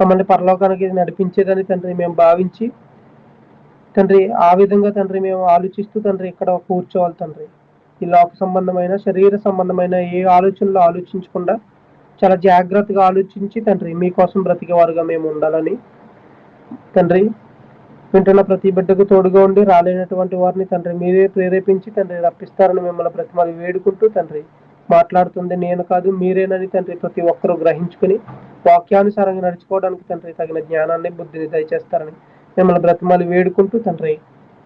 మమ్మల్ని పరలోకానికి నడిపించేదని తండ్రి మేము భావించి తండ్రి ఆ విధంగా తండ్రి మేము ఆలోచిస్తూ తండ్రి ఇక్కడ కూర్చోవాలి తండ్రి. ఈ లోక సంబంధమైన శరీర సంబంధమైన ఏ ఆలోచనలు ఆలోచించకుండా చాలా జాగ్రత్తగా ఆలోచించి తండ్రి మీకోసం బ్రతికేవారుగా మేము ఉండాలని తండ్రి వింటున్న ప్రతి బిడ్డకు తోడుగా ఉండి రాలేనటువంటి వారిని తండ్రి మీరే ప్రేరేపించి తండ్రి రప్పిస్తారని మిమ్మల్ని ప్రతి మరి వేడుకుంటూ తండ్రి మాట్లాడుతుంది. నేను కాదు మీరేనని తండ్రి ప్రతి ఒక్కరూ గ్రహించుకుని వాక్యానుసారంగా నడుచుకోవడానికి తండ్రి తగిన జ్ఞానాన్ని బుద్ధిని దయచేస్తారని మిమ్మల్ని బ్రతిమాలి వేడుకుంటూ తండ్రి.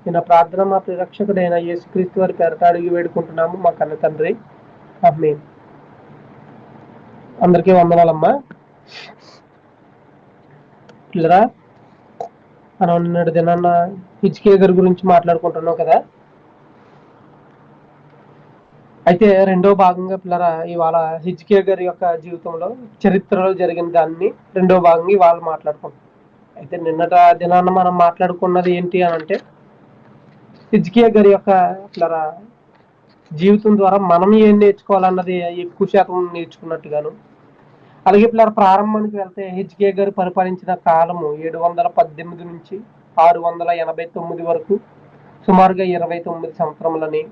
నిన్న ప్రార్థన మా ప్రిరక్షకుడైన యేసుక్రీస్తు వారి పేరట అడిగి వేడుకుంటున్నాము. మా కన్న తండ్రి. అమ్మే అందరికీ వందనాలమ్మా. పిల్లరా మనం నిన్నటి దినాన్న హిజ్కే గారి గురించి మాట్లాడుకుంటున్నాం కదా? అయితే రెండో భాగంగా పిల్లరా ఇవాళ హిజ్కే గారి యొక్క జీవితంలో చరిత్రలో జరిగిన దాన్ని రెండో భాగంగా ఇవాళ మాట్లాడుకుంటాం అయితే నిన్నట దినాన మనం మాట్లాడుకున్నది ఏంటి అని అంటే హిజ్కియా గారి యొక్క పిల్లరా జీవితం ద్వారా మనం ఏం నేర్చుకోవాలన్నది ఎక్కువ శాతం నేర్చుకున్నట్టుగాను అలాగే పిల్లల ప్రారంభానికి వెళ్తే హెచ్కే గారు పరిపాలించిన కాలము ఏడు వందల పద్దెనిమిది నుంచి ఆరు వందల ఎనభై తొమ్మిది వరకు సుమారుగా ఇరవై తొమ్మిది సంవత్సరములని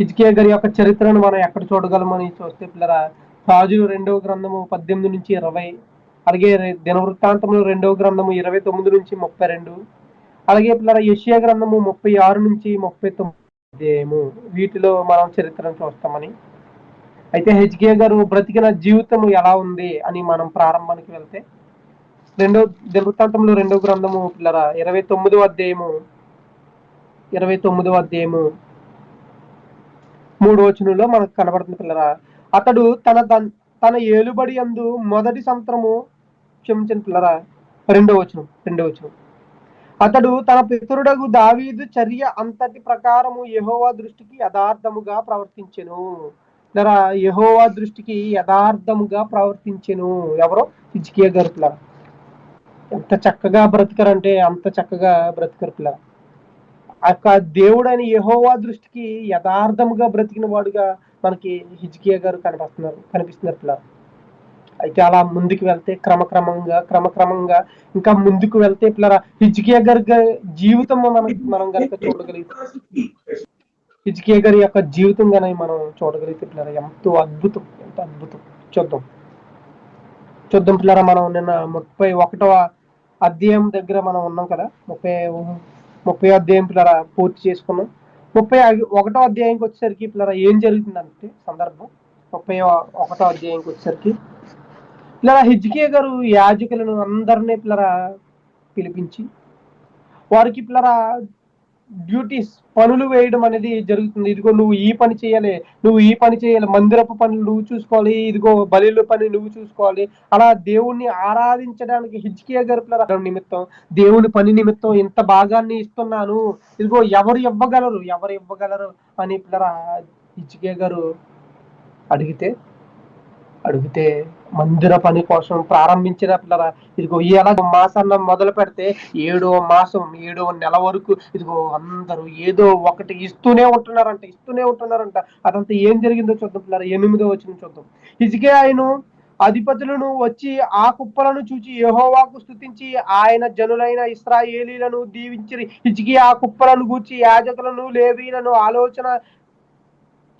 హిజ్కే గారి యొక్క చరిత్రను మనం ఎక్కడ చూడగలమని చూస్తే పిల్లల రాజులు రెండవ గ్రంథము పద్దెనిమిది నుంచి ఇరవై అలాగే దినవృత్తాంతములు రెండవ గ్రంథము ఇరవై తొమ్మిది నుంచి ముప్పై రెండు అలాగే పిల్లల యషియా గ్రంథము ముప్పై ఆరు నుంచి ముప్పై తొమ్మిది అధ్యాయము వీటిలో మనం చరిత్రను చూస్తామని. అయితే హెచ్కే గారు బ్రతికిన జీవితం ఎలా ఉంది అని మనం ప్రారంభానికి వెళ్తే రెండో దినవృత్తాంతంలో రెండో గ్రంథము పిల్లరా ఇరవై తొమ్మిదో అధ్యాయము ఇరవై తొమ్మిదో అధ్యాయము మూడు వచనంలో మనకు కనబడుతుంది పిల్లరా. అతడు తన తన ఏలుబడి అందు మొదటి సంవత్సరము క్షమించిన పిల్లరా. రెండో వచనం రెండో వచనం. అతడు తన పితరుడగు దావీదు చర్య అంతటి ప్రకారము యహోవా దృష్టికి యథార్థముగా ప్రవర్తించెను. పిల్లరా యహోవా దృష్టికి యథార్థముగా ప్రవర్తించెను. ఎవరో? హిజ్కియా గారు పిల్లరా. ఎంత చక్కగా బ్రతికరంటే అంత చక్కగా బ్రతికరు పిల్లరా. ఆ యొక్క దేవుడని యహోవా దృష్టికి యథార్థముగా బ్రతికిన వాడుగా మనకి హిజ్కియా గారు కనిపిస్తున్నారు కనిపిస్తున్నారు పిల్లలు. అయితే అలా ముందుకు వెళ్తే క్రమక్రమంగా క్రమక్రమంగా ఇంకా ముందుకు వెళ్తే పిల్లరా హిజ్కియా గారి జీవితం మనం మనం కనుక చూడగలిగితే హిజ్కియా గారి యొక్క జీవితం కనుక మనం చూడగలిగితే పిల్లరా ఎంతో అద్భుతం ఎంత అద్భుతం. చూద్దాం. చూద్దాం పిల్లరా మనం నిన్న ముప్పై ఒకటవ అధ్యాయం దగ్గర మనం ఉన్నాం కదా ముప్పై ముప్పై అధ్యాయం పిల్లరా పూర్తి చేసుకున్నాం. ముప్పై ఒకటో అధ్యాయంకి వచ్చేసరికి పిల్లరా ఏం జరుగుతుందంటే సందర్భం ముప్పై ఒకటో అధ్యాయంకి వచ్చేసరికి పిల్లరా హిజ్కే గారు యాజకులను అందరినీ పిల్లరా పిలిపించి వారికి పిల్లరా డ్యూటీస్ పనులు వేయడం అనేది జరుగుతుంది. ఇదిగో నువ్వు ఈ పని చేయాలి నువ్వు ఈ పని చేయాలి మందిరపు పనులు నువ్వు చూసుకోవాలి ఇదిగో బలిల పని నువ్వు చూసుకోవాలి. అలా దేవుణ్ణి ఆరాధించడానికి హిజ్కియా గారు నిమిత్తం దేవుని పని నిమిత్తం ఇంత భాగాన్ని ఇస్తున్నాను. ఇదిగో ఎవరు ఇవ్వగలరు? ఎవరు ఇవ్వగలరు? అని పిల్లరా హిజ్కియా గారు అడిగితే అడిగితే మందిర పని కోసం ప్రారంభించిన పిల్లరా. ఇదిగో ఎలా మాసాన్న మొదలు పెడితే ఏడో మాసం ఏడో నెల వరకు ఇదిగో అందరూ ఏదో ఒకటి ఇస్తూనే ఉంటున్నారంట ఇస్తూనే ఉంటున్నారంట. అదంతా ఏం జరిగిందో చూద్దాం పిల్లరా. ఎనిమిదో వచ్చిన చూద్దాం. ఇదిగే ఆయన అధిపతులను వచ్చి ఆ కుప్పలను చూచి యహోవాకు స్థుతించి ఆయన జనులైన ఇస్రాయేలీలను దీవించి ఇజికి ఆ కుప్పలను గూర్చి యాజకులను లేవీలను ఆలోచన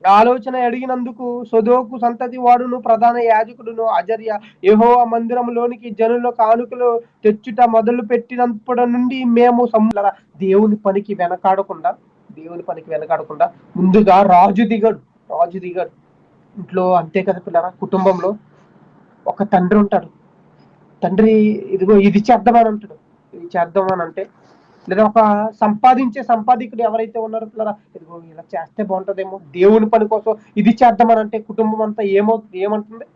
ఆలోచన అడిగినందుకు సొదోకు సంతతి వాడును ప్రధాన యాజకుడును అజర్య. యెహోవా మందిరంలోనికి జనుల కానుకలు తెచ్చుట మొదలు పెట్టినప్పటి నుండి మేము సమ్ములరా దేవుని పనికి వెనకాడకుండా దేవుని పనికి వెనకాడకుండా ముందుగా రాజు దిగడు రాజు దిగడు. ఇంట్లో అంతే కదా పిల్లరా కుటుంబంలో ఒక తండ్రి ఉంటాడు. తండ్రి ఇదిగో ఇది చేద్దామని అంటాడు. ఇది చేద్దామని అంటే లేదా ఒక సంపాదించే సంపాదికుడు ఎవరైతే ఉన్నారో పిల్లరా ఇదిగో ఇలా చేస్తే బాగుంటుందేమో దేవుని పని కోసం ఇది చేద్దామని అంటే కుటుంబం అంతా ఏమో ఏమంటుంది?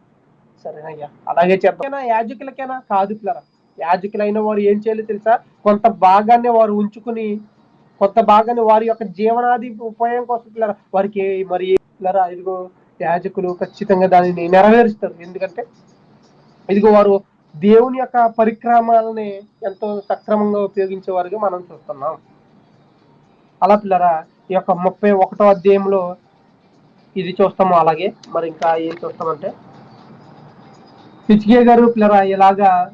సరేనయ్యా అలాగే చేద్దాం. యాజకులకైనా? కాదు పిల్లరా. యాజకులైన వారు ఏం చేయాలి తెలుసా? కొంత భాగాన్ని వారు ఉంచుకుని కొంత భాగాన్ని వారి యొక్క జీవనాది ఉపాయం కోసం పిల్లరా వారికి మరి పిల్లరా ఇదిగో యాజకులు ఖచ్చితంగా దానిని నెరవేరుస్తారు. ఎందుకంటే ఇదిగో వారు దేవుని యొక్క పరిక్రమాలని ఎంతో సక్రమంగా ఉపయోగించేవారుగా మనం చూస్తున్నాం. అలా పిల్లరా ఈ యొక్క ముప్పై ఒకటో అధ్యాయంలో ఇది చూస్తాము అలాగే మరి ఇంకా ఏం చూస్తామంటే? పిచ్చికే గారు పిల్లరా ఇలాగా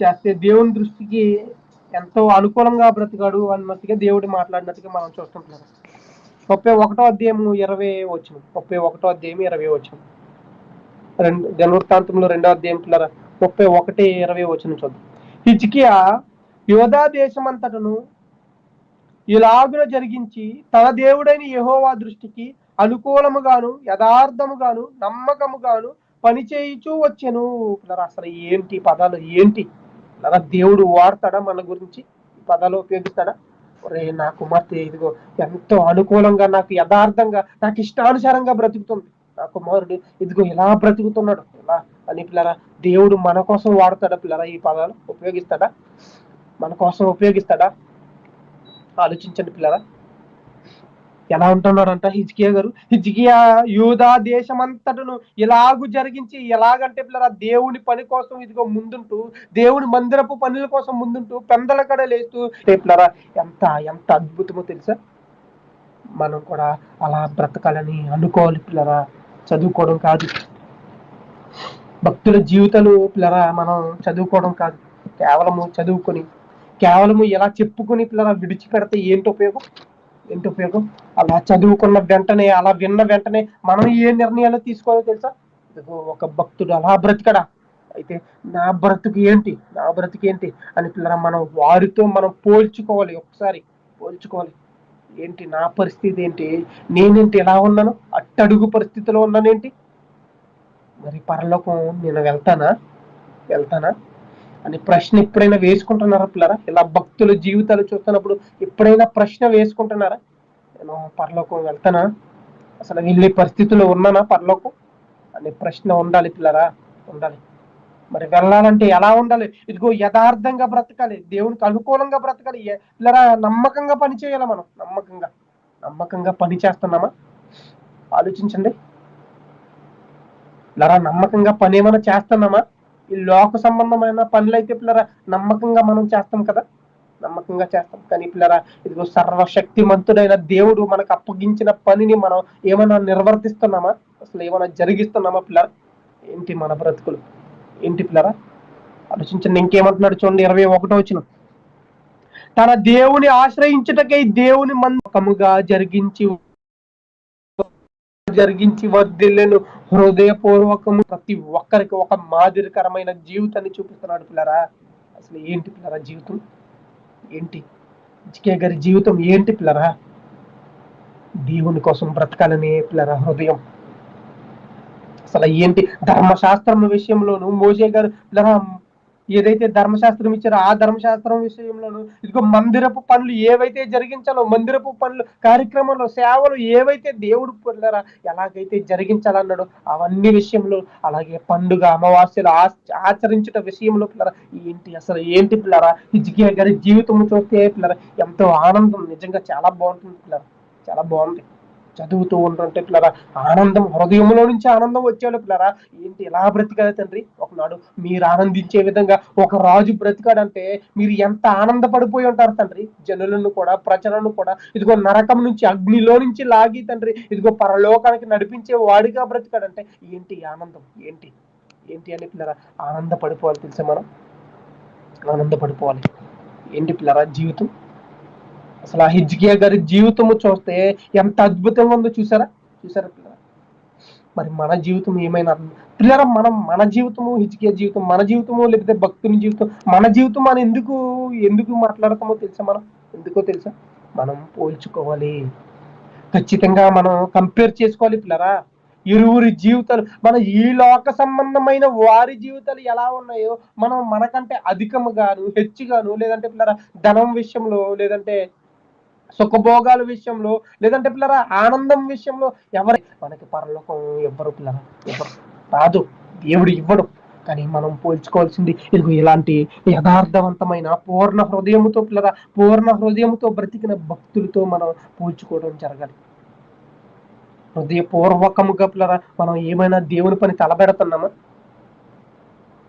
చేస్తే దేవుని దృష్టికి ఎంతో అనుకూలంగా బ్రతికాడు అన్నట్టుగా దేవుడు మాట్లాడినట్టుగా మనం చూస్తుంటున్నాం ముప్పై ఒకటో అధ్యాయము ఇరవై వచ్చిన ముప్పై ఒకటో అధ్యాయం ఇరవై వచ్చిన రెండు దినవృత్తాంతంలో రెండో అధ్యాయం ముప్పై ఒకటి ఇరవై వచ్చిన చూద్దాం. హిజ్కియా యోధా దేశమంతటను ఇలాగున జరిగించి తన దేవుడైన యహోవా దృష్టికి అనుకూలముగాను యథార్థముగాను నమ్మకముగాను పనిచేయుచూ వచ్చెను. పిల్లరా అసలు ఏంటి పదాలు? ఏంటి? పిల్లరా దేవుడు వాడతాడా మన గురించి? పదాలు ఉపయోగిస్తాడా? రే నా కుమార్తె ఇదిగో ఎంతో అనుకూలంగా నాకు యథార్థంగా నాకు ఇష్టానుసారంగా బ్రతుకుతుంది. నా కుమారుడు ఇదిగో ఇలా బ్రతుకుతున్నాడు. ఇలా అని పిల్లరా దేవుడు మన కోసం వాడతాడా పిల్లరా ఈ పదాలు? ఉపయోగిస్తాడా? మన కోసం ఉపయోగిస్తాడా? ఆలోచించండి పిల్లరా. ఎలా ఉంటున్నాడంట హిజ్కియా గారు? హిజ్కియా యూదా దేశమంతటను ఇలాగు జరిగించి ఎలాగంటే పిల్లరా దేవుని పని కోసం ఇదిగో ముందుంటూ దేవుని మందిరపు పనుల కోసం ముందుంటూ పెందల కడ లేస్తూ పిల్లరా ఎంత ఎంత అద్భుతమో తెలుసా? మనం కూడా అలా బ్రతకాలని అనుకోవాలి పిల్లరా. చదువుకోవడం కాదు. భక్తుల జీవితాలు పిల్లరా మనం చదువుకోవడం కాదు. కేవలము చదువుకొని కేవలము ఎలా చెప్పుకొని పిల్లరా విడిచిపెడితే ఏంటి ఉపయోగం? ఏంటి ఉపయోగం? అలా చదువుకున్న వెంటనే అలా విన్న వెంటనే మనం ఏ నిర్ణయాలు తీసుకోవాలో తెలుసా? ఒక భక్తుడు అలా బ్రతికడా? అయితే నా బ్రతుకు ఏంటి? నా బ్రతుకు ఏంటి? అని పిల్లరా మనం వారితో మనం పోల్చుకోవాలి ఒకసారి పోల్చుకోవాలి. ఏంటి నా పరిస్థితి ఏంటి? నేనేంటి ఎలా ఉన్నాను? అట్టడుగు పరిస్థితిలో ఉన్నానేంటి? మరి పరలోకం నేను వెళ్తానా? వెళ్తానా? అని ప్రశ్న ఎప్పుడైనా వేసుకుంటున్నారా పిల్లరా? ఇలా భక్తుల జీవితాలు చూస్తున్నప్పుడు ఎప్పుడైనా ప్రశ్న వేసుకుంటున్నారా? నేను పరలోకం వెళ్తానా? అసలు వెళ్ళే పరిస్థితుల్లో ఉన్నానా పరలోకం? అనే ప్రశ్న ఉండాలి పిల్లరా ఉండాలి. మరి వెళ్ళాలంటే ఎలా ఉండాలి? ఇదిగో యథార్థంగా బ్రతకాలి దేవునికి అనుకూలంగా బ్రతకాలి ఇలా పిల్లరా నమ్మకంగా పనిచేయాలి మనం? నమ్మకంగా. నమ్మకంగా పని చేస్తున్నామా? ఆలోచించండి. పిల్లరా నమ్మకంగా పని ఏమైనా చేస్తున్నామా? ఈ లోక సంబంధమైన పనులు అయితే పిల్లరా నమ్మకంగా మనం చేస్తాం కదా? నమ్మకంగా చేస్తాం. కానీ పిల్లరా ఇదిగో సర్వశక్తిమంతుడైన దేవుడు మనకు అప్పగించిన పనిని మనం ఏమైనా నిర్వర్తిస్తున్నామా? అసలు ఏమైనా జరిగిస్తున్నామా పిల్లరా? ఏంటి మన బ్రతుకులు? ఏంటి పిల్లరా? ఆలోచించండి ఇంకేమంటున్నాడు చూడండి ఇరవై ఒకటో వచ్చిన తన దేవుని ఆశ్రయించుటకై దేవుని మందకముగా జరిగించి జరిగించి వర్ధిల్లను. హృదయపూర్వకము ప్రతి ఒక్కరికి ఒక మాదిరికరమైన జీవితాన్ని చూపిస్తున్నాడు పిల్లరా. అసలు ఏంటి పిల్లరా జీవితం? ఏంటి? జికే గారి జీవితం ఏంటి పిల్లరా? దేవుని కోసం బ్రతకాలని పిల్లరా హృదయం. అసలు ఏంటి? ధర్మశాస్త్రం విషయంలోను మోజే గారు ఏదైతే ధర్మశాస్త్రం ఇచ్చారో ఆ ధర్మశాస్త్రం విషయంలోను ఇదిగో మందిరపు పనులు ఏవైతే జరిగించాలో మందిరపు పనులు కార్యక్రమంలో సేవలు ఏవైతే దేవుడు పొందారా ఎలాగైతే జరిగించాలన్నాడో అవన్నీ విషయంలో అలాగే పండుగ అమావాస్యలు ఆచరించట ఆచరించుట విషయంలో పిల్లరా ఏంటి అసలు ఏంటి పిల్లరా? హిజ్కియా గారి జీవితం చూస్తే పిల్లరా ఎంతో ఆనందం నిజంగా చాలా బాగుంటుంది పిల్లరా చాలా బాగుంది. చదువుతూ ఉంటుంటే పిల్లరా ఆనందం హృదయంలో నుంచి ఆనందం వచ్చేవాళ్ళు పిల్లరా. ఏంటి ఎలా బ్రతికాడు తండ్రి? ఒకనాడు మీరు ఆనందించే విధంగా ఒక రాజు బ్రతికాడంటే మీరు ఎంత ఆనందపడిపోయి ఉంటారు తండ్రి? జనులను కూడా ప్రజలను కూడా. ఇదిగో నరకం నుంచి అగ్నిలో నుంచి లాగి తండ్రి ఇదిగో పరలోకానికి నడిపించే వాడిగా బ్రతికాడంటే ఏంటి ఆనందం? ఏంటి? ఏంటి అని పిల్లరా? ఆనందపడిపోవాలి తెలుసా మనం? ఆనందపడిపోవాలి. ఏంటి పిల్లరా? జీవితం? అసలు ఆ హిజ్కియా గారి జీవితము చూస్తే ఎంత అద్భుతంగా ఉందో చూసారా? చూసారా పిల్లరా? మరి మన జీవితం ఏమైనా పిల్లరా మనం మన జీవితము హిజ్కియా జీవితం మన జీవితము లేకపోతే భక్తుని జీవితం మన జీవితం మనం ఎందుకు ఎందుకు మాట్లాడతామో తెలుసా మనం? ఎందుకో తెలుసా? మనం పోల్చుకోవాలి. ఖచ్చితంగా మనం కంపేర్ చేసుకోవాలి పిల్లరా. ఇరువురి జీవితాలు మన ఈ లోక సంబంధమైన వారి జీవితాలు ఎలా ఉన్నాయో మనం మనకంటే అధికముగాను హెచ్చుగాను లేదంటే పిల్లరా ధనం విషయంలో లేదంటే సుఖభోగాల విషయంలో లేదంటే పిల్లరా ఆనందం విషయంలో ఎవరి మనకి పరలోకం ఎవ్వరు పిల్లరా ఎవరు రాదు. దేవుడు ఇవ్వడు. కానీ మనం పోల్చుకోవాల్సింది ఇదిగో ఇలాంటి యథార్థవంతమైన పూర్ణ హృదయముతో పిల్లరా పూర్ణ హృదయముతో బ్రతికిన భక్తులతో మనం పోల్చుకోవడం జరగాలి. హృదయపూర్వకముగా పిల్లరా మనం ఏమైనా దేవుని పని తలబెడుతున్నామా?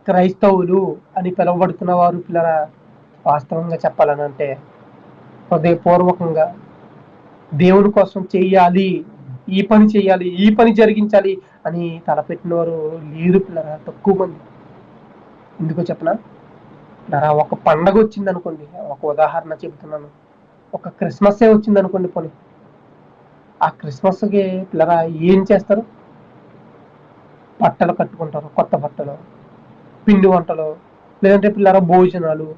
క్రైస్తవులు అని పిలువబడుతున్న వారు పిల్లరా వాస్తవంగా చెప్పాలని అంటే హృదయపూర్వకంగా దేవుని కోసం చెయ్యాలి ఈ పని చేయాలి ఈ పని జరిగించాలి అని తలపెట్టిన వారు లేరు పిల్లరా తక్కువ మంది. ఎందుకో చెప్పనా? పిల్లరా ఒక పండగ వచ్చింది అనుకోండి ఒక ఉదాహరణ చెబుతున్నాను. ఒక క్రిస్మస్ వచ్చింది అనుకోండి పోనీ. ఆ క్రిస్మస్కి పిల్లరా ఏం చేస్తారు? బట్టలు కట్టుకుంటారు కొత్త బట్టలు పిండి వంటలు లేదంటే పిల్లరా భోజనాలు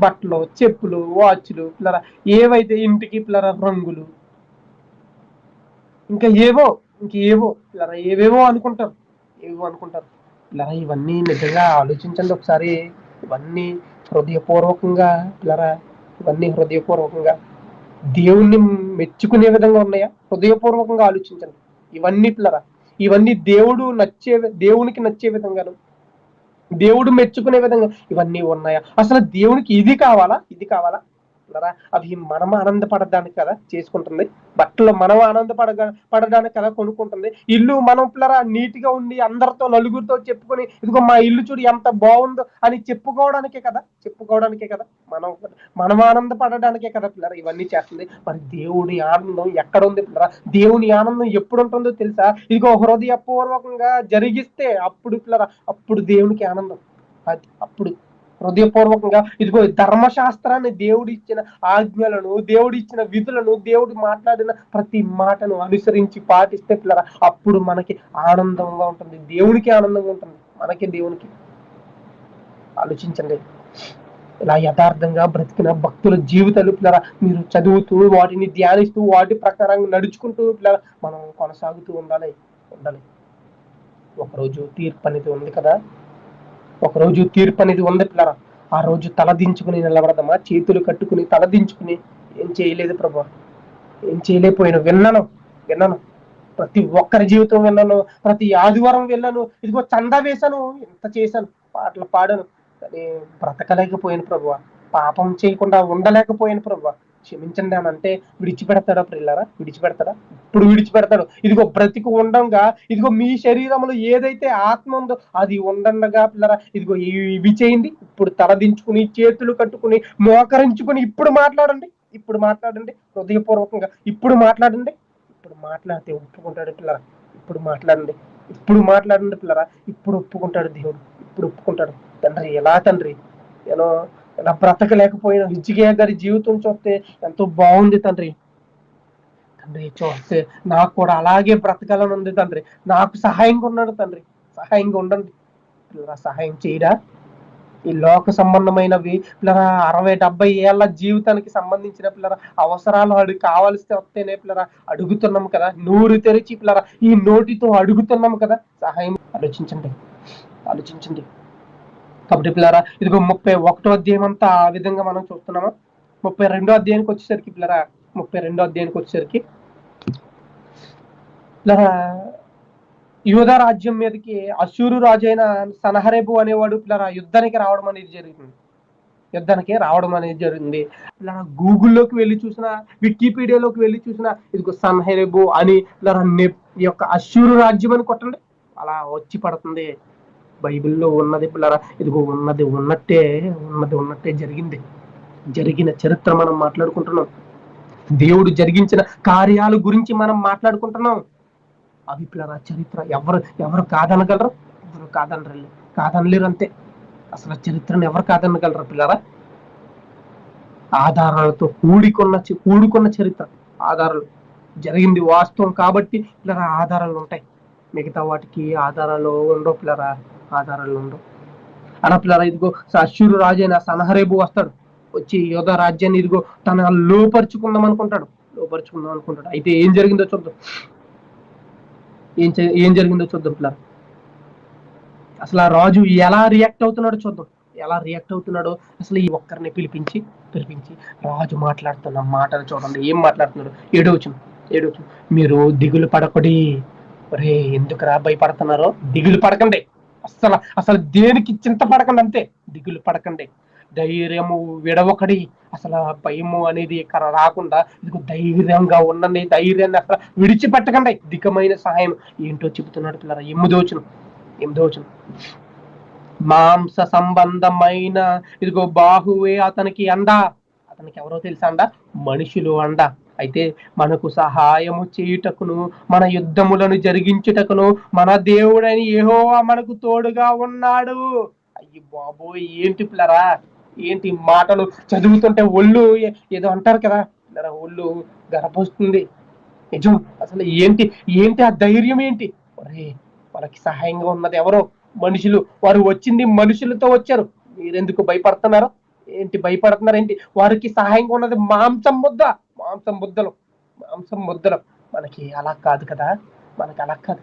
బట్టలు చెప్పులు వాచ్లు పిల్లరా ఏవైతే ఇంటికి పిల్లరా రంగులు ఇంకా ఏవో ఇంకేవో పిల్లరా ఏవేవో అనుకుంటారు ఏవో అనుకుంటారు. పిల్లరా ఇవన్నీ నిజంగా ఆలోచించండి ఒకసారి. ఇవన్నీ హృదయపూర్వకంగా పిల్లరా ఇవన్నీ హృదయపూర్వకంగా దేవుణ్ణి మెచ్చుకునే విధంగా ఉన్నాయా? హృదయపూర్వకంగా ఆలోచించండి. ఇవన్నీ పిల్లరా ఇవన్నీ దేవుడు నచ్చే దేవునికి నచ్చే విధంగాను దేవుడు మెచ్చుకునే విధంగా ఇవన్నీ ఉన్నాయా? అసలు దేవునికి ఇది కావాలా? ఇది కావాలా? పిల్లరా అవి మనం ఆనందపడడానికి కదా చేసుకుంటుంది. బట్టలు మనం ఆనందపడ పడడానికి కదా కొనుక్కుంటుంది. ఇల్లు మనం పిల్లరా నీట్గా ఉండి అందరితో నలుగురితో చెప్పుకొని ఇదిగో మా ఇల్లు చూడు ఎంత బాగుందో అని చెప్పుకోవడానికే కదా? చెప్పుకోవడానికే కదా? మనం మనం ఆనందపడడానికే కదా పిల్లరా ఇవన్నీ చేస్తుంది. మరి దేవుడి ఆనందం ఎక్కడ ఉంది పిల్లరా? దేవుని ఆనందం ఎప్పుడు ఉంటుందో తెలుసా? ఇదిగో హృదయపూర్వకంగా జరిగిస్తే అప్పుడు పిల్లరా అప్పుడు దేవునికి ఆనందం. అది అప్పుడు. హృదయపూర్వకంగా ఇదిగో ధర్మశాస్త్రాన్ని దేవుడు ఇచ్చిన ఆజ్ఞలను దేవుడిచ్చిన విధులను దేవుడు మాట్లాడిన ప్రతి మాటను అనుసరించి పాటిస్తే పిల్లరా అప్పుడు మనకి ఆనందంగా ఉంటుంది. దేవునికి ఆనందంగా ఉంటుంది. మనకి దేవునికి. ఆలోచించండి. ఇలా యథార్థంగా బ్రతికిన భక్తుల జీవితాలు పిల్లరా మీరు చదువుతూ వాటిని ధ్యానిస్తూ వాటి ప్రకారంగా నడుచుకుంటూ పిల్లరా మనం కొనసాగుతూ ఉండాలి. ఉండాలి. ఒకరోజు తీర్పు అనేది ఉంది కదా? ఒకరోజు తీర్పు అనేది ఉంది పిల్లరా. ఆ రోజు తలదించుకుని నిలబడదమ్మా చేతులు కట్టుకుని తలదించుకుని ఏం చేయలేదు ప్రభా. ఏం చేయలేకపోయాను. విన్నాను విన్నాను. ప్రతి ఒక్కరి జీవితం విన్నాను ప్రతి ఆదివారం వెళ్ళాను. ఇదిగో చందా వేశాను ఎంత చేశాను పాటలు పాడాను. కానీ బ్రతకలేకపోయాను ప్రభు. పాపం చేయకుండా ఉండలేకపోయాను ప్రభు. క్షమించండి అని అంటే విడిచిపెడతాడా పిల్లరా విడిచిపెడతాడా? ఇప్పుడు విడిచిపెడతాడు. ఇదిగో బ్రతికి ఉండంగా ఇదిగో మీ శరీరంలో ఏదైతే ఆత్మ ఉందో అది ఉండండగా పిల్లరా ఇదిగో ఇవి చేయండి. ఇప్పుడు తలదించుకుని చేతులు కట్టుకుని మోకరించుకుని ఇప్పుడు మాట్లాడండి. ఇప్పుడు మాట్లాడండి. హృదయపూర్వకంగా ఇప్పుడు మాట్లాడండి. ఇప్పుడు మాట్లాడితే ఒప్పుకుంటాడు పిల్లరా ఇప్పుడు మాట్లాడండి. ఇప్పుడు మాట్లాడండి పిల్లరా ఇప్పుడు ఒప్పుకుంటాడు దేవుడు. ఇప్పుడు ఒప్పుకుంటాడు. తండ్రి ఎలా తండ్రి? నేను ఇలా బ్రతకలేకపోయిన హిజ్కియా గారి జీవితం చూస్తే ఎంతో బాగుంది తండ్రి. తండ్రి చూస్తే నాకు కూడా అలాగే బ్రతకాలని ఉంది తండ్రి. నాకు సహాయంగా ఉన్నాడు తండ్రి. సహాయంగా ఉండండి. పిల్లరా సహాయం చేయరా? ఈ లోక సంబంధమైనవి పిల్లరా అరవై డెబ్బై ఏళ్ళ జీవితానికి సంబంధించిన పిల్లరా అవసరాలు అడుగు కావాల్సి వస్తేనే పిల్లరా అడుగుతున్నాం కదా. నూరు తెరిచి పిల్లరా ఈ నోటితో అడుగుతున్నాం కదా. సహాయం ఆలోచించండి. ఆలోచించండి. కాబట్టి పిల్లరా ఇదిగో ముప్పై ఒకటో అధ్యాయం అంతా ఆ విధంగా మనం చూస్తున్నామా? ముప్పై రెండో అధ్యాయానికి వచ్చేసరికి పిల్లరా ముప్పై రెండో అధ్యాయానికి వచ్చేసరికి పిల్లరా రాజ్యం మీదకి అశూరు రాజు అయిన సనహరేబు అనేవాడు పిల్లరా యుద్ధానికి రావడం అనేది జరిగింది. యుద్ధానికి రావడం అనేది జరిగింది. ఇలా గూగుల్లోకి వెళ్ళి చూసిన వికీపీడియాలోకి వెళ్ళి చూసిన ఇదిగో సన్హెరేబు అని ఇలా ఈ యొక్క అశూరు రాజ్యం అని కొట్టండి అలా వచ్చి పడుతుంది. బైబిల్లో ఉన్నది పిల్లరా? ఇదిగో ఉన్నది ఉన్నట్టే ఉన్నది ఉన్నట్టే జరిగింది. జరిగిన చరిత్ర మనం మాట్లాడుకుంటున్నాం. దేవుడు జరిగించిన కార్యాల గురించి మనం మాట్లాడుకుంటున్నాం. అవి పిల్లరా చరిత్ర. ఎవరు ఎవరు కాదనగలరు? ఎవరు కాదనరు కాదనలేరు అంతే అసలు చరిత్రను ఎవరు కాదనగలరు పిల్లరా? ఆధారాలతో కూడుకున్న కూడుకున్న చరిత్ర. ఆధారాలు. జరిగింది వాస్తవం కాబట్టి పిల్లరా ఆధారాలు ఉంటాయి. మిగతా వాటికి ఆధారాలు ఉండవు పిల్లరా. ఆధారాలు ఉండవు. అలా ఇదిగో అశ్వరు రాజైన సనహరేబు వస్తాడు. వచ్చి యోధ రాజ్యాన్ని ఇదిగో తన లోపరుచుకుందాం అనుకుంటాడు. లోపరుచుకుందాం అనుకుంటాడు. అయితే ఏం జరిగిందో చూద్దాం. ఏం ఏం జరిగిందో చూద్దాం పిల్లలు అసలు ఆ రాజు ఎలా రియాక్ట్ అవుతున్నాడో చూద్దాం. ఎలా రియాక్ట్ అవుతున్నాడో అసలు ఈ ఒక్కరిని పిలిపించి పిలిపించి రాజు మాట్లాడుతున్న మాటలు చూడండి. ఏం మాట్లాడుతున్నాడు? ఏడవచ్చు ఏడవచ్చు మీరు దిగులు పడకడి. ఒరే ఎందుకురా భయపడుతున్నారో? దిగులు పడకండి. అసలు అసలు దేనికి చింత పడకండి అంతే దిగులు పడకండి. ధైర్యము విడవకడి అసలు భయము అనేది ఇక్కడ రాకుండా ఇదిగో ధైర్యంగా ఉండండి ధైర్యాన్ని అసలు విడిచిపెట్టకండి దిగమైన సహాయం. ఏంటో చెబుతున్నాడు పిల్లరా ఎమ్ముదోచును ఎనిమిదవచనం మాంస సంబంధమైన ఇదిగో బాహువే అతనికి అండ. అతనికి ఎవరో తెలుసా అండ? మనుషులు అండ. అయితే మనకు సహాయము చేయుటకును మన యుద్ధములను జరిగించుటకును మన దేవుడని యెహోవా మనకు తోడుగా ఉన్నాడు. అయ్యి బాబోయ్ ఏంటి పిల్లరా? ఏంటి మాటలు? చదువుతుంటే ఒళ్ళు ఏదో అంటారు కదా? పిల్లరా ఒళ్ళు గర్భొస్తుంది నిజం? అసలు ఏంటి? ఏంటి ఆ ధైర్యం ఏంటి? ఒరే మనకి సహాయంగా ఉన్నది ఎవరో? మనుషులు. వారు వచ్చింది మనుషులతో వచ్చారు. మీరెందుకు భయపడుతున్నారు? ఏంటి భయపడుతున్నారు ఏంటి వారికి సహాయంగా ఉన్నది మాంసం ముద్ద. మాంసం ముద్దలు. మాంసం ముద్దలు. మనకి అలా కాదు కదా? మనకి అలా కాదు.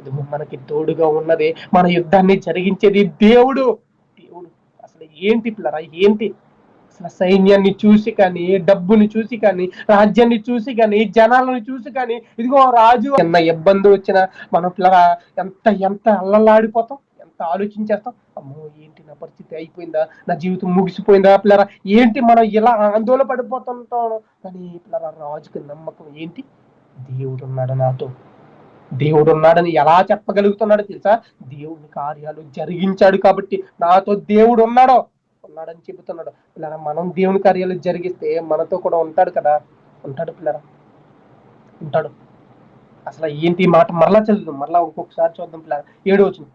ఇది మనకి తోడుగా ఉన్నది. మన యుద్ధాన్ని జరిగించేది దేవుడు. దేవుడు. అసలు ఏంటి పిల్లరా ఏంటి? అసలు సైన్యాన్ని చూసి కానీ డబ్బుని చూసి కానీ రాజ్యాన్ని చూసి కానీ జనాలను చూసి కానీ ఇదిగో రాజు. ఎంత ఇబ్బంది వచ్చినా మన పిల్లరా ఎంత ఎంత అల్లలాడిపోతాం? ఎంత ఆలోచించేస్తాం? అమ్మో ఈ పరిస్థితి అయిపోయిందా? నా జీవితం ముగిసిపోయిందా? పిల్లరా ఏంటి మనం ఇలా ఆందోళన పడిపోతుంటాం? కానీ పిల్లరా రాజుకి నమ్మకం ఏంటి? దేవుడు ఉన్నాడు నాతో. దేవుడు ఉన్నాడని ఎలా చెప్పగలుగుతున్నాడో తెలుసా? దేవుని కార్యాలు జరిగించాడు కాబట్టి నాతో దేవుడు ఉన్నాడో ఉన్నాడని చెబుతున్నాడు. పిల్లరా మనం దేవుని కార్యాలు జరిగిస్తే మనతో కూడా ఉంటాడు కదా? ఉంటాడు పిల్లరా. ఉంటాడు. అసలు ఏంటి మాట? మరలా చదువుదాం. మరలా ఇంకొకసారి చూద్దాం పిల్లరా. ఏడు వచ్చింది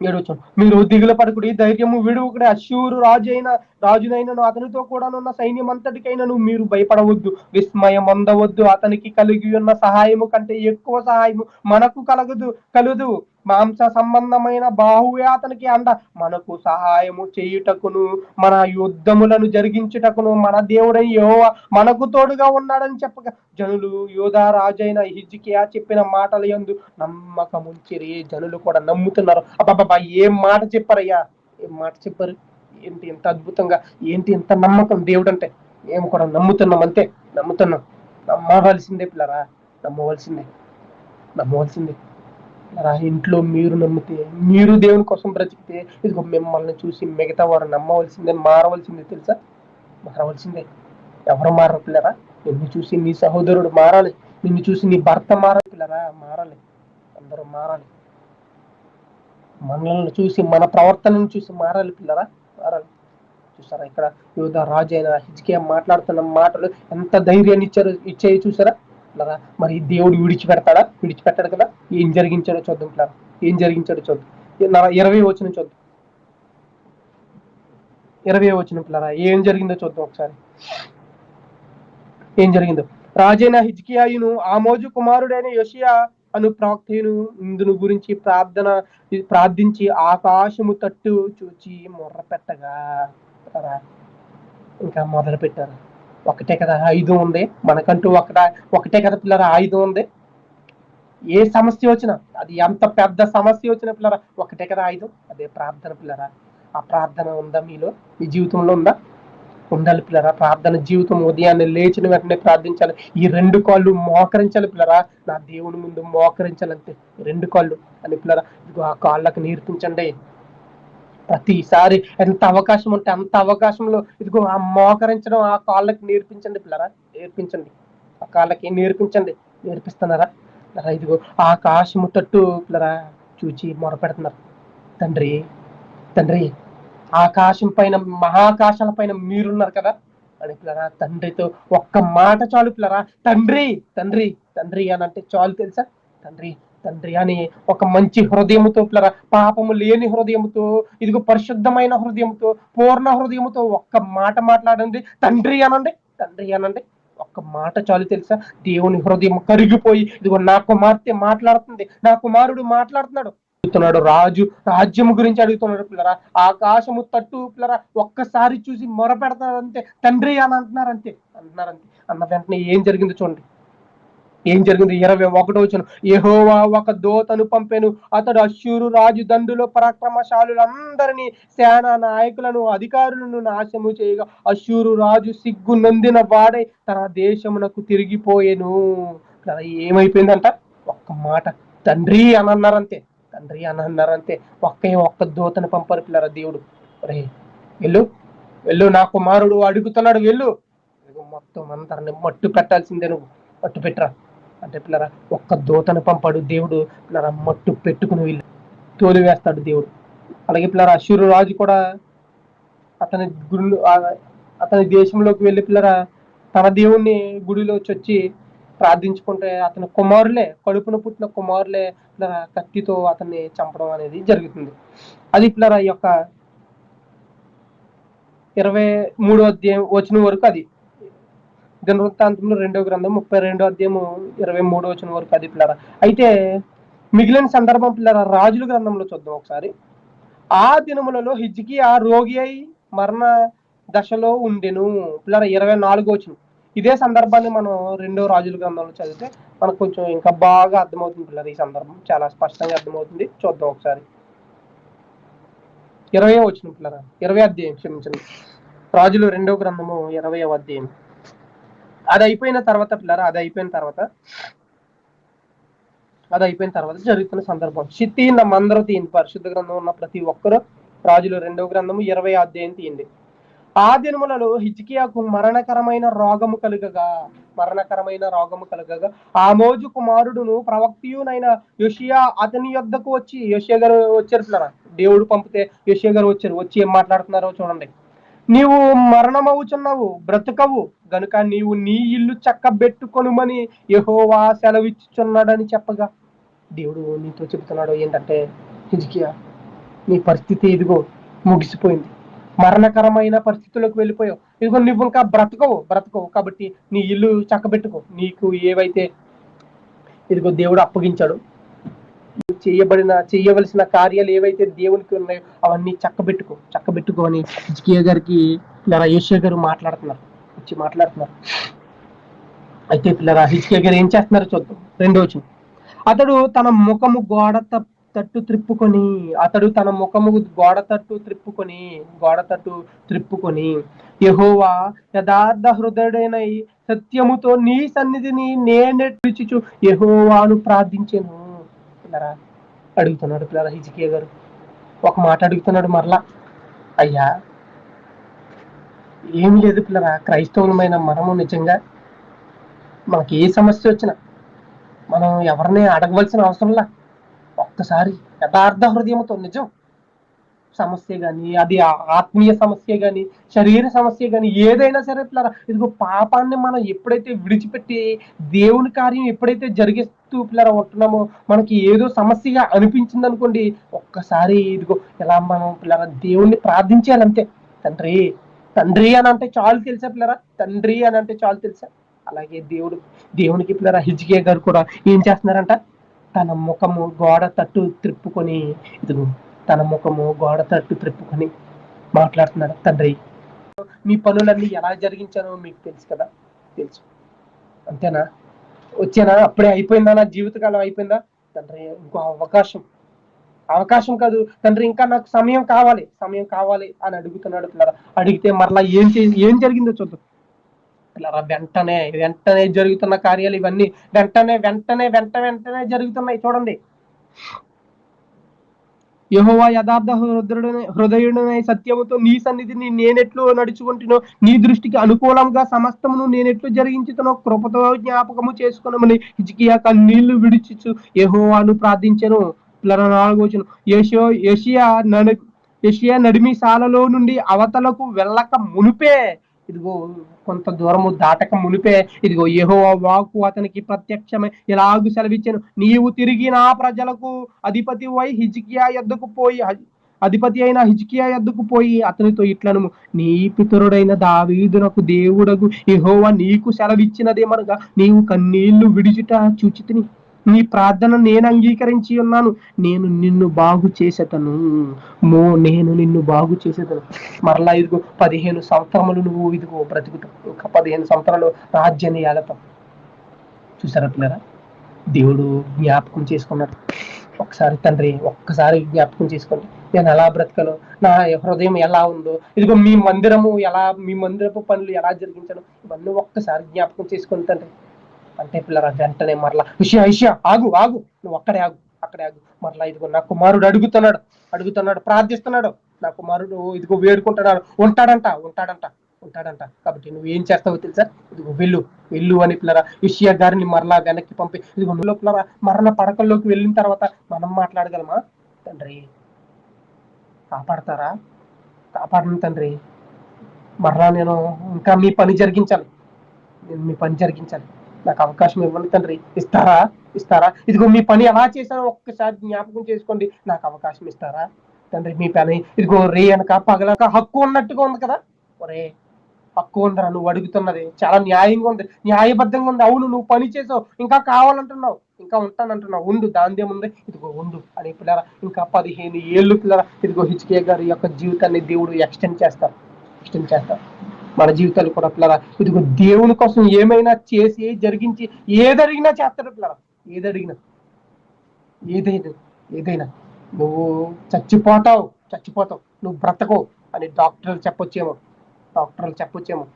ఏడవచ్చాను మీరు దిగుల పడకుడి ధైర్యము విడువకుడి అశ్యూరు రాజు అయిన రాజునైనను అతనితో కూడా ఉన్న సైన్యం అంతటికైనను మీరు భయపడవద్దు విస్మయం అందవద్దు అతనికి కలిగి ఉన్న సహాయము కంటే ఎక్కువ సహాయము మనకు కలగదు కలదు. మాంస సంబంధమైన బాహువ్యాతనికి అండ. మనకు సహాయము చేయుటకును మన యుద్ధములను జరిగించుటకును మన దేవుడై యోవ మనకు తోడుగా ఉన్నాడని చెప్పగా జనులు యోధా రాజైన హిజ్కియా చెప్పిన మాటల యందు నమ్మకముంచిరి. జనులు కూడా నమ్ముతున్నారు. అబ్బాబ్బా ఏం మాట చెప్పారయ్యా? ఏం మాట చెప్పారు? ఏంటి ఎంత అద్భుతంగా? ఏంటి ఎంత నమ్మకం దేవుడు అంటే మేము కూడా నమ్ముతున్నాం అంతే. నమ్ముతున్నాం. నమ్మవలసిందే పిల్లరా. నమ్మవలసిందే. నమ్మవలసిందే. పిల్లరా ఇంట్లో మీరు నమ్మితే మీరు దేవుని కోసం బ్రతికితే ఇదిగో మిమ్మల్ని చూసి మిగతా వారు నమ్మవలసిందే మారవలసిందే తెలుసా? మారవలసిందే. ఎవరు మారరు పిల్లరా? నిన్ను చూసి నీ సహోదరుడు మారాలి. నిన్ను చూసి నీ భర్త మారాలి పిల్లరా? మారాలి. అందరూ మారాలి. మనల్ని చూసి మన ప్రవర్తనను చూసి మారాలి పిల్లరా? మారాలి. చూసారా ఇక్కడ యోధ రాజు అయిన హిజ్కియా మాట్లాడుతున్న మాటలు ఎంత ధైర్యాన్ని ఇచ్చారు ఇచ్చాయి చూసారా? పిల్లరా మరి దేవుడు విడిచిపెడతాడా? విడిచిపెట్టాడు కదా. ఏం జరిగించాడో చూద్దాం ఏం జరిగించాడో చూద్దాం. ఇరవై వచ్చిన చూద్దాం. ఇరవై వచ్చిన పిల్లరా ఏం జరిగిందో చూద్దాం ఒకసారి. ఏం జరిగిందో. రాజైన హిజ్కియాయును ఆమోజు కుమారుడైన యోషియా అను ప్రాక్తయును ఇందును గురించి ప్రార్థన ప్రార్థించి ఆకాశము తట్టు చూచి మొర్ర పెట్టగా ఇంకా మొదలు పెట్టారు ఒకటే కదా ఆయుధం ఉంది. మనకంటూ ఒకట ఒకటే కదా పిల్లర ఆయుధం ఉంది. ఏ సమస్య వచ్చినా అది ఎంత పెద్ద సమస్య వచ్చినా పిల్లరా ఒకటే కదా ఆయుధం. అదే ప్రార్థన పిల్లరా. ఆ ప్రార్థన ఉందా మీలో? మీ జీవితంలో ఉందా? ఉండాలి పిల్లరా ప్రార్థన జీవితం ఉదయాన్నే లేచిన వెంటనే ప్రార్థించాలి. ఈ రెండు కాళ్ళు మోకరించాలి పిల్లరా. నా దేవుని ముందు మోకరించాలంతే రెండు కాళ్ళు అని పిల్లరా. ఇదిగో ఆ కాళ్ళకు నేర్పించండి ప్రతిసారి ఎంత అవకాశం ఉంటే అంత అవకాశంలో ఇదిగో ఆ మోకరించడం ఆ కాళ్ళకి నేర్పించండి పిల్లరా నేర్పించండి. ఆ కాళ్ళకి నేర్పించండి నేర్పిస్తున్నారా? ఇదిగో ఆకాశము తట్టు పిల్లరా చూచి మొరపెడుతున్నారు తండ్రి తండ్రి ఆకాశం పైన మహాకాశాల పైన మీరున్నారు కదా? అని పిల్లరా తండ్రితో ఒక్క మాట చాలు పిల్లరా. తండ్రి తండ్రి తండ్రి అని అంటే చాలు తెలుసా? తండ్రి తండ్రి అని ఒక మంచి హృదయముతో పిల్లరా పాపము లేని హృదయముతో ఇదిగో పరిశుద్ధమైన హృదయంతో పూర్ణ హృదయముతో ఒక్క మాట మాట్లాడండి. తండ్రి అనండి తండ్రి అనండి ఒక్క మాట చాలు తెలుసా? దేవుని హృదయం కరిగిపోయి ఇదిగో నా కుమార్తె మాట్లాడుతుంది నా కుమారుడు మాట్లాడుతున్నాడు. అడుగుతున్నాడు రాజు రాజ్యము గురించి అడుగుతున్నాడు పిల్లరా. ఆకాశము తట్టు పిల్లరా ఒక్కసారి చూసి మొర పెడతారంతే తండ్రి అని అంటున్నారు అంతే అంటున్నారంతే అన్న వెంటనే ఏం జరిగిందో చూడండి. ఏం జరిగింది? ఇరవై ఒకటో వచ్చిన యెహోవా ఒక దోతను పంపెను. అతడు అశ్యూరు రాజు దండులో పరాక్రమశాలులందరినీ సేనా నాయకులను అధికారులను నాశము చేయగా అశ్యూరు రాజు సిగ్గు నొందిన వాడై తన దేశమునకు తిరిగిపోయేను. కదా ఏమైపోయిందంట? ఒక్క మాట. తండ్రి అని అన్నారంతే తండ్రి అని అన్నారంతే ఒక్కే ఒక్క దూతను పంపారు పిల్లరా దేవుడు. రే వెళ్ళు. వెళ్ళు నా కుమారుడు అడుగుతున్నాడు వెళ్ళు. మొత్తం అందరిని మట్టు పెట్టాల్సిందే నువ్వు. మట్టు పెట్టరా అంటే పిల్లరా ఒక్క దూతను పంపాడు దేవుడు. పిల్లరా మట్టు పెట్టుకుని వీళ్ళు తోలి వేస్తాడు దేవుడు. అలాగే పిల్లరా అశూరు రాజు కూడా అతని గురు అతని దేశంలోకి వెళ్ళి పిల్లరా తన దేవుణ్ణి గుడిలో వచ్చి ప్రార్థించుకుంటే అతని కుమారులే కడుపున పుట్టిన కుమారులే పిల్లరా కత్తితో అతన్ని చంపడం అనేది జరుగుతుంది. అది పిల్లరా ఈ యొక్క ఇరవై మూడో అధ్యాయం వచ్చిన వరకు అది. దినవృత్తాంతంలో రెండో గ్రంథం ముప్పై రెండో అధ్యాయము ఇరవై మూడో వచ్చిన వరకు అది పిల్లరా. అయితే మిగిలిన సందర్భం పిల్లరా రాజుల గ్రంథంలో చూద్దాం ఒకసారి. ఆ దినములలో హిజ్కి ఆ రోగి అయి మరణ దశలో ఉండెను. పిల్లరా ఇరవై నాలుగు వచ్చిన ఇదే సందర్భాన్ని మనం రెండో రాజుల గ్రంథంలో చదివితే మనకు కొంచెం ఇంకా బాగా అర్థమవుతుంది పిల్లలు ఈ సందర్భం. చాలా స్పష్టంగా అర్థమవుతుంది. చూద్దాం ఒకసారి. ఇరవై వచ్చిన పిల్లరా ఇరవై అధ్యాయం క్షమించండి. రాజులు రెండో గ్రంథము ఇరవై అధ్యాయం. అది అయిపోయిన తర్వాత పిల్లరా అది అయిపోయిన తర్వాత? అది అయిపోయిన తర్వాత జరుగుతున్న సందర్భం. చిత్తి నమ్మందరూ తీయండి. పరిశుద్ధ గ్రంథం ఉన్న ప్రతి ఒక్కరు రాజులు రెండవ గ్రంథము ఇరవై అధ్యాయం తీయండి. ఆ దినములలో హిజ్కియాకు మరణకరమైన రోగము కలుగగా మరణకరమైన రోగము కలుగగా ఆ మోజు కుమారుడును ప్రవక్తియునైన యోషియా అతని యొద్దకు వచ్చి యోషియా గారు వచ్చారు దేవుడు పంపితే యోషియా గారు వచ్చారు. వచ్చి ఏం మాట్లాడుతున్నారో చూడండి. నీవు మరణమవుచున్నావు బ్రతుకవు. గనుక నీవు నీ ఇల్లు చక్కబెట్టుకొనుమని యహోవా సెలవిచ్చుచున్నాడని చెప్పగా. దేవుడు నీతో చెబుతున్నాడు ఏంటంటే హిజికియా నీ పరిస్థితి ఇదిగో ముగిసిపోయింది. మరణకరమైన పరిస్థితులకు వెళ్ళిపోయావు. ఇదిగో నువ్వు ఇంకా బ్రతకవు బ్రతకవు. కాబట్టి నీ ఇల్లు చక్కబెట్టుకో. నీకు ఏవైతే ఇదిగో దేవుడు అప్పగించాడు. చేయబడిన చేయవలసిన కార్యాలు ఏవైతే దేవునికి ఉన్నాయో అవన్నీ చక్కబెట్టుకో చక్కబెట్టుకో అని హిజ్కియా గారికి ఇలా యేషియా గారు మాట్లాడుతున్నారు వచ్చి మాట్లాడుతున్నారు. అయితే పిల్లరా హిజ్కియా గారు ఏం చేస్తున్నారో చూద్దాం. రెండో వచ్చిన అతడు తన ముఖము గోడ తట్టు త్రిప్పుకొని అతడు తన ముఖము గోడ తట్టు త్రిప్పుకొని గోడ తట్టు త్రిప్పుకొని యహోవా యథార్థ హృదయుడైన సత్యముతో నీ సన్నిధిని నేనెట్టుచు యహోవాను ప్రార్థించాను. పిల్లరా అడుగుతున్నాడు పిల్లరా హిజికియా గారు. ఒక మాట అడుగుతున్నాడు మరలా. అయ్యా ఏం లేదు పిల్లరా క్రైస్తవులమైన మనము నిజంగా మనకి ఏ సమస్య వచ్చినా మనం ఎవరిని అడగవలసిన అవసరంలా ఒక్కసారి యథార్థ హృదయంతో నిజం సమస్య కానీ అది ఆత్మీయ సమస్య కానీ శరీర సమస్య కానీ ఏదైనా సరే పిల్లరా ఇదిగో పాపాన్ని మనం ఎప్పుడైతే విడిచిపెట్టి దేవుని కార్యం ఎప్పుడైతే జరిగిస్తూ పిల్లరా ఉంటున్నామో మనకి ఏదో సమస్యగా అనిపించింది అనుకోండి ఒక్కసారి ఇదిగో ఇలా మనం పిల్లరా దేవుణ్ణి ప్రార్థించాలంతే. తండ్రి తండ్రి అని అంటే చాలు తెలుసా పిల్లరా? తండ్రి అని అంటే చాలు తెలుసా? అలాగే దేవుడు దేవునికి పిల్లరా హిజ్కే గారు కూడా ఏం చేస్తున్నారంట? తన ముఖము గోడ తట్టు త్రిప్పుకొని ఇదిగో తన ముఖము గోడ తట్టు త్రిప్పుకొని మాట్లాడుతున్నాడు తండ్రి మీ పనులన్నీ ఎలా జరిగించానో మీకు తెలుసు కదా? తెలుసు. అంతేనా? వచ్చానా? అప్పుడే అయిపోయిందా? నా జీవితకాలం అయిపోయిందా? తండ్రి ఇంకో అవకాశం. అవకాశం కాదు. తండ్రి ఇంకా నాకు సమయం కావాలి. సమయం కావాలి అని అడుగుతున్నాడు పిల్లరా. అడిగితే మరలా ఏం చే ఏం జరిగిందో చూద్దాం. పిల్లరా వెంటనే వెంటనే జరుగుతున్న కార్యాలు ఇవన్నీ వెంటనే వెంటనే వెంట వెంటనే జరుగుతున్నాయి చూడండి. యహోవా యథార్థ హృదయుడనే హృదయుడనే సత్యముతో నీ సన్నిధిని నేనెట్లు నడుచుకుంటునో నీ దృష్టికి అనుకూలంగా సమస్తమును నేనెట్లు జరిగించుతునో కృపతో జ్ఞాపకము చేసుకునమని హిజికియా కన్నీళ్ళు విడిచిచు యహోవాను ప్రార్థించను. నాలుగోచను యశో యషియా నడు యషియా నడిమి సాలలో నుండి అవతలకు వెళ్ళక మునిపే ఇదిగో కొంత దూరము దాటక మునిపే ఇదిగో యెహోవా వాకు అతనికి ప్రత్యక్షమై ఇలాగు సెలవిచ్చాను. నీవు తిరిగి నా ప్రజలకు అధిపతి వై హిజికియా ఎద్దుకు పోయి అధిపతి అయిన హిజ్కియా ఎద్దుకు పోయి అతనితో ఇట్లను నీ పితరుడైన దావీదునకు దేవుడకు ఇహోవా నీకు సెలవిచ్చినదేమనగా నీవు కన్నీళ్ళు విడిచిట చూచితిని. నీ ప్రార్థన నేను అంగీకరించి ఉన్నాను. నేను నిన్ను బాగు చేసేతను. మో నేను నిన్ను బాగు చేసేతను. మరలా ఇదిగో పదిహేను సంవత్సరములు నువ్వు ఇదిగో బ్రతుకుతావు ఇంకా పదిహేను సంవత్సరాలు రాజ్యాన్ని ఏలతావు. చూసారా పిల్లరా? దేవుడు జ్ఞాపకం చేసుకున్నాడు. ఒకసారి తండ్రి ఒక్కసారి జ్ఞాపకం చేసుకోండి. నేను ఎలా బ్రతకను? నా హృదయం ఎలా ఉందో. ఇదిగో మీ మందిరము ఎలా మీ మందిరపు పనులు ఎలా జరిగించను ఇవన్నీ ఒక్కసారి జ్ఞాపకం చేసుకోండి తండ్రి. అంటే పిల్లరా వెంటనే మరలా విషయ విషయ ఆగు ఆగు నువ్వు అక్కడే ఆగు అక్కడే ఆగు మరలా ఇదిగో నా కుమారుడు అడుగుతున్నాడు అడుగుతున్నాడు ప్రార్థిస్తున్నాడు నా కుమారుడు ఇదిగో వేడుకుంటున్నాడు ఉంటాడంట ఉంటాడంట ఉంటాడంట కాబట్టి నువ్వు ఏం చేస్తావో తెలుసా? ఇదిగో వెళ్ళు వెళ్ళు అని పిల్లరా ఇషియా గారిని మరలా వెనక్కి పంపి ఇదిగో నువ్వు పిల్లరా మరణ పడకల్లోకి వెళ్ళిన తర్వాత మనం మాట్లాడగలమా? తండ్రి కాపాడతారా? కాపాడను తండ్రి మరలా నేను ఇంకా మీ పని జరిగించాలి నేను మీ పని జరిగించాలి నాకు అవకాశం ఇవ్వండి తండ్రి. ఇస్తారా? ఇస్తారా? ఇదిగో మీ పని ఎలా చేశారో ఒక్కసారి జ్ఞాపకం చేసుకోండి. నాకు అవకాశం ఇస్తారా? తండ్రి మీ పని. ఇదిగో రే అనక పగలక హక్కు ఉన్నట్టుగా ఉంది కదా? ఒరే హక్కు ఉందిరా నువ్వు అడుగుతున్నది. చాలా న్యాయంగా ఉంది. న్యాయబద్ధంగా ఉంది. అవును నువ్వు పని చేసావు. ఇంకా కావాలంటున్నావు. ఇంకా ఉంటానంటున్నావు. ఉండు దాందేముంది ఇదిగో ఉండు. అని పిల్లరా ఇంకా పదిహేను ఏళ్ళు పిల్లరా. ఇదిగో హిచ్కే గారి యొక్క జీవితాన్ని దేవుడు ఎక్స్టెండ్ చేస్తారు. ఎక్స్టెండ్ చేస్తారు. మన జీవితాలు కూడా పిల్లరా? ఇదిగో దేవుని కోసం ఏమైనా చేసి జరిగించి ఏదడిగినా చేస్తాడు పిల్లరా? ఏదడిగినా. ఏదైనా ఏదైనా. నువ్వు చచ్చిపోతావు చచ్చిపోతావు. నువ్వు బ్రతకవు అని డాక్టర్లు చెప్పొచ్చేమో. డాక్టర్లు చెప్పొచ్చేమో.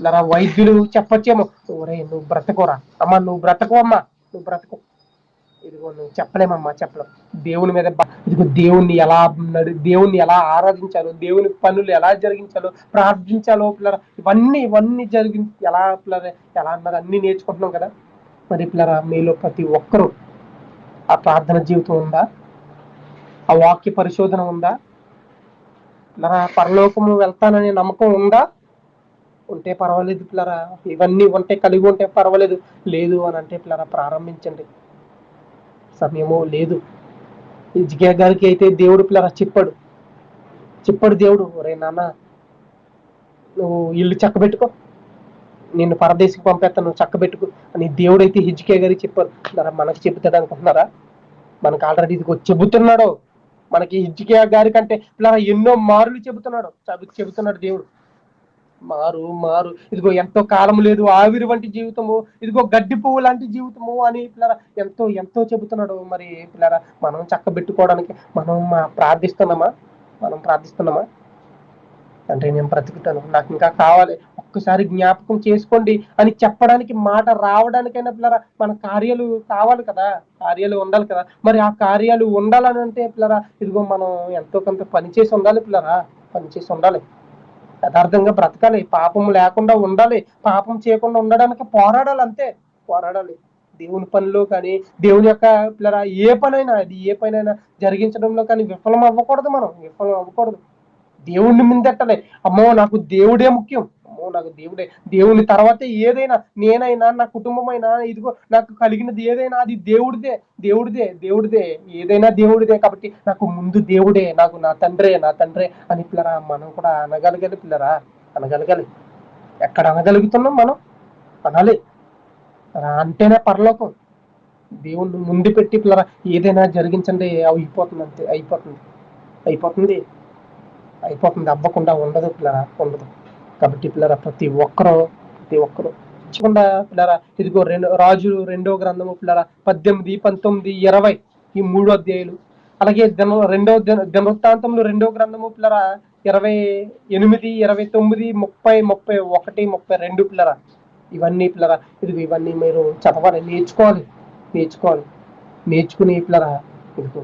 ఇలా వైద్యులు చెప్పొచ్చేమో. ఒరే నువ్వు బ్రతకోరా అమ్మా నువ్వు బ్రతకవమ్మా. నువ్వు బ్రతకవు. చెప్పలేమమ్మా చెప్పలేం. దేవుని మీద ఇదిగో దేవుణ్ణి ఎలా నడి దేవుణ్ణి ఎలా ఆరాధించాలో దేవుని పనులు ఎలా జరిగించాలో ప్రార్థించాలో పిల్లరా ఇవన్నీ ఇవన్నీ జరిగి ఎలా పిల్లరా ఎలా అన్నది అన్ని నేర్చుకుంటున్నాం కదా. మరి పిల్లరా మీలో ప్రతి ఒక్కరూ ఆ ప్రార్థన జీవితం ఉందా? ఆ వాక్య పరిశోధన ఉందా? పిల్లరా పరలోకము వెళ్తాననే నమ్మకం ఉందా? ఉంటే పర్వాలేదు పిల్లరా. ఇవన్నీ ఉంటే కలిగి ఉంటే పర్వాలేదు. లేదు అని అంటే పిల్లరా ప్రారంభించండి. సమయమో లేదు. ఇజికే గారికి అయితే దేవుడు పిల్లరా చెప్పాడు. చెప్పాడు దేవుడు రే నాన్న నువ్వు ఇల్లు చక్కబెట్టుకో. నేను పరదేశికి పంపేస్తాను నువ్వు చక్కబెట్టుకో. అని దేవుడు అయితే హిజ్కే గారికి చెప్పారు. పిల్లరా మనకి చెబుతాడు అనుకుంటున్నారా? మనకు ఆల్రెడీ ఇదిగో చెబుతున్నాడు. మనకి హిజ్కే గారి కంటే ఇలా ఎన్నో మారులు చెబుతున్నాడు. చెబుతున్నాడు దేవుడు. మారు మారు. ఇదిగో ఎంతో కాలం లేదు ఆవిరి వంటి జీవితము. ఇదిగో గడ్డి పువ్వు లాంటి జీవితము అని పిల్లరా ఎంతో ఎంతో చెబుతున్నాడు మరి పిల్లరా. మనం చక్కబెట్టుకోవడానికి మనం ప్రార్థిస్తున్నామా? మనం ప్రార్థిస్తున్నామా? అంటే నేను బ్రతుకుతాను. నాకు ఇంకా కావాలి. ఒక్కసారి జ్ఞాపకం చేసుకోండి అని చెప్పడానికి మాట రావడానికైనా పిల్లరా మన కార్యాలు కావాలి కదా. కార్యాలు ఉండాలి కదా. మరి ఆ కార్యాలు ఉండాలని అంటే పిల్లరా ఇదిగో మనం ఎంతో కొంత పని చేసి ఉండాలి పిల్లరా. పని చేసి ఉండాలి. యథార్థంగా బ్రతకాలి. పాపం లేకుండా ఉండాలి. పాపం చేయకుండా ఉండడానికి పోరాడాలి అంతే. పోరాడాలి. దేవుని పనిలో కానీ దేవుని యొక్క పిల్లరా ఏ పనైనా అది ఏ పనైనా జరిగించడంలో కానీ విఫలం అవ్వకూడదు మనం. విఫలం అవ్వకూడదు. దేవుణ్ణి మిందెట్టాలి అమ్మో నాకు దేవుడే ముఖ్యం. అమ్మో నాకు దేవుడే దేవుని తర్వాత ఏదైనా నేనైనా నా కుటుంబమైనా ఇదిగో నాకు కలిగినది ఏదైనా అది దేవుడిదే దేవుడిదే దేవుడిదే ఏదైనా దేవుడిదే కాబట్టి నాకు ముందు దేవుడే నాకు నా తండ్రే నా తండ్రే అని పిల్లరా మనం కూడా అనగలగాలి పిల్లరా అనగలగాలి. ఎక్కడ అనగలుగుతున్నాం మనం? అనాలి. అలా అంటేనే పరలోకం. దేవుణ్ణి ముందు పెట్టి పిల్లరా ఏదైనా జరిగించండి అయిపోతుంది అంతే అయిపోతుంది. అయిపోతుంది. అయిపోతుంది. అవ్వకుండా ఉండదు పిల్లరా ఉండదు. కాబట్టి పిల్లరా ప్రతి ఒక్కరూ ప్రతి ఒక్కరూ. తప్పకుండా పిల్లరా ఇదిగో రెండు రాజు రెండో గ్రంథము పిల్లరా పద్దెనిమిది పంతొమ్మిది ఇరవై ఈ మూడో అధ్యాయులు. అలాగే దిన రెండో దిన దినవృత్తాంతంలో రెండో గ్రంథము పిల్లరా ఇరవై ఎనిమిది ఇరవై తొమ్మిది ముప్పై ముప్పై ఒకటి ముప్పై రెండు పిల్లరా. ఇవన్నీ పిల్లరా ఇది ఇవన్నీ మీరు చదవాలి నేర్చుకోవాలి నేర్చుకోవాలి. నేర్చుకుని పిల్లరా ఇదిగో.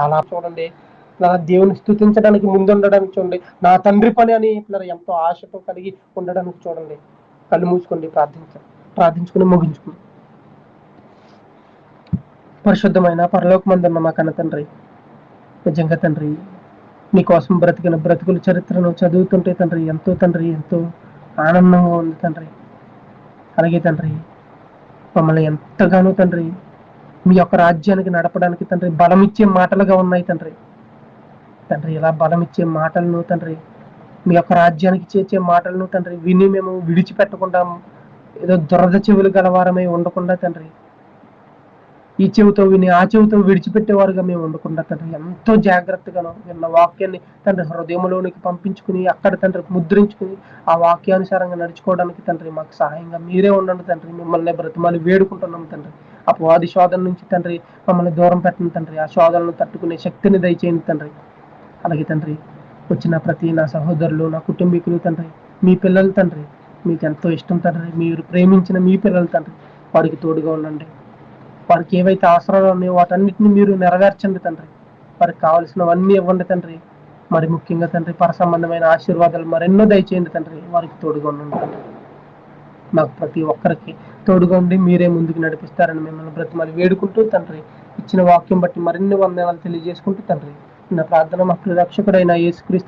అలా చూడండి. నా దేవుని స్థుతించడానికి ముందుండడానికి చూడండి. నా తండ్రి పని అని పిల్లలు ఎంతో ఆశతో కలిగి ఉండడానికి చూడండి. కళ్ళు మూసుకోండి ప్రార్థించండి ప్రార్థించుకుని ముగించుకుని. పరిశుద్ధమైన పరలోకమందున్న మా కన్న తండ్రి నిజంగా తండ్రి నీకోసం బ్రతికిన బ్రతుకుల చరిత్రను చదువుతుంటే తండ్రి ఎంతో తండ్రి ఎంతో ఆనందంగా ఉంది తండ్రి. అలాగే తండ్రి మమ్మల్ని ఎంతగానో తండ్రి మీ యొక్క రాజ్యానికి నడపడానికి తండ్రి బలమిచ్చే మాటలుగా ఉన్నాయి తండ్రి. తండ్రి ఇలా బలం ఇచ్చే మాటలను తండ్రి మీ యొక్క రాజ్యానికి చేర్చే మాటలను తండ్రి విని మేము విడిచిపెట్టకుండా ఏదో దురద చెవులు గలవారమై ఉండకుండా తండ్రి ఈ చెవితో విని ఆ చెవితో విడిచిపెట్టేవారుగా మేము ఉండకుండా తండ్రి ఎంతో జాగ్రత్తగాను విన్న వాక్యాన్ని తండ్రి హృదయంలోనికి పంపించుకుని అక్కడ తండ్రి ముద్రించుకుని ఆ వాక్యానుసారంగా నడుచుకోవడానికి తండ్రి మాకు సహాయంగా మీరే ఉండండి తండ్రి మిమ్మల్ని బ్రతిమాలి వేడుకుంటున్నాం తండ్రి అపవాది శోధన నుంచి తండ్రి మమ్మల్ని దూరం పెట్టండి తండ్రి ఆ శోధనను తట్టుకునే శక్తిని దయచేయండి తండ్రి. అలాగే తండ్రి వచ్చిన ప్రతి నా సహోదరులు నా కుటుంబీకులు తండ్రి మీ పిల్లలు తండ్రి మీకు ఎంతో ఇష్టం తండ్రి మీరు ప్రేమించిన మీ పిల్లలు తండ్రి వారికి తోడుగా ఉండండి. వారికి ఏవైతే అవసరాలు ఉన్నాయో వాటన్నిటిని మీరు నెరవేర్చండి తండ్రి. వారికి కావలసినవన్నీ ఇవ్వండి తండ్రి. మరి ముఖ్యంగా తండ్రి పర సంబంధమైన ఆశీర్వాదాలు మరెన్నో దయచేయండి తండ్రి వారికి తోడుగా ఉండండి తండ్రి. మాకు ప్రతి ఒక్కరికి తోడుగా ఉండి మీరే ముందుకు నడిపిస్తారని మిమ్మల్ని బ్రతిమలు వేడుకుంటూ తండ్రి ఇచ్చిన వాక్యం బట్టి మరిన్ని వందనాలు తెలియజేసుకుంటూ తండ్రి. నా ప్రార్థన మా రక్షకుడైన యేసుక్రీస్తు